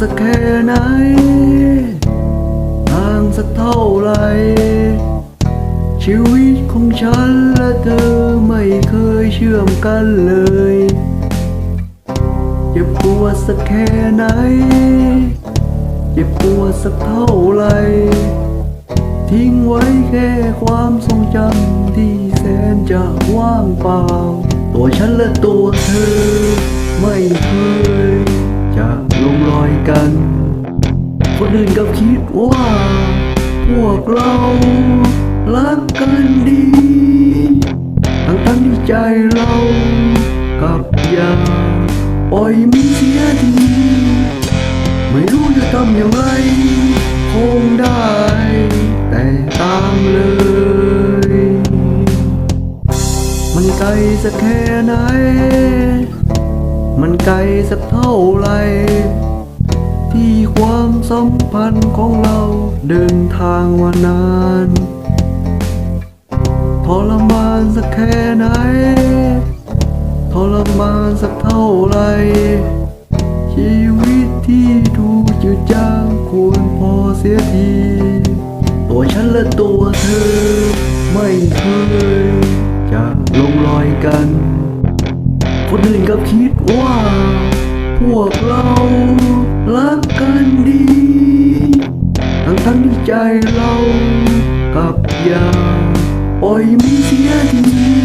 สักแค่ไหนห่างสักเท่าไหรชีวิตของฉันและเธอไม่เคยเชื่อมกันเลยเจ็บปวดสักแค่ไหน เจ็บปวดสักเท่าไหรทิ้งไว้แค่ความทรงจำที่แสนจะว่างเปล่า ตัวฉันและตัวเธอไม่เคย ลงรอยกัน คนอื่นก็คิดว่า พวกเรารักกันดีทั้งทั้งที่ใจเรากับยาปล่อยมันเสียทีไม่รู้จะทำอย่างไร คงได้ แต่ตามเลย มันไกลสักแค่ไหน ไกลสักเท่าไร ที่ความสัมพันธ์ของเราเดินทางมานานทรมานสักแค่ไหนทรมานสักเท่าไร ชีวิตที่ดูจืดจางควรพอเสียที ตัวฉันและตัวเธอ ไม่เคยจะลงรอยกัน คนอื่นก็คิดว่า พวกเรารักกันดี ทั้งทั้งๆที่ใจเรากับอย่าปล่อยมีเสียที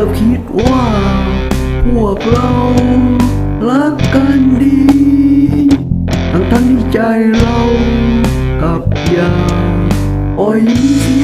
ก็คิดว่า พวกเรารักกันดี ทั้งทั้งที่ใจเรากับยาอ่อยยทีไม่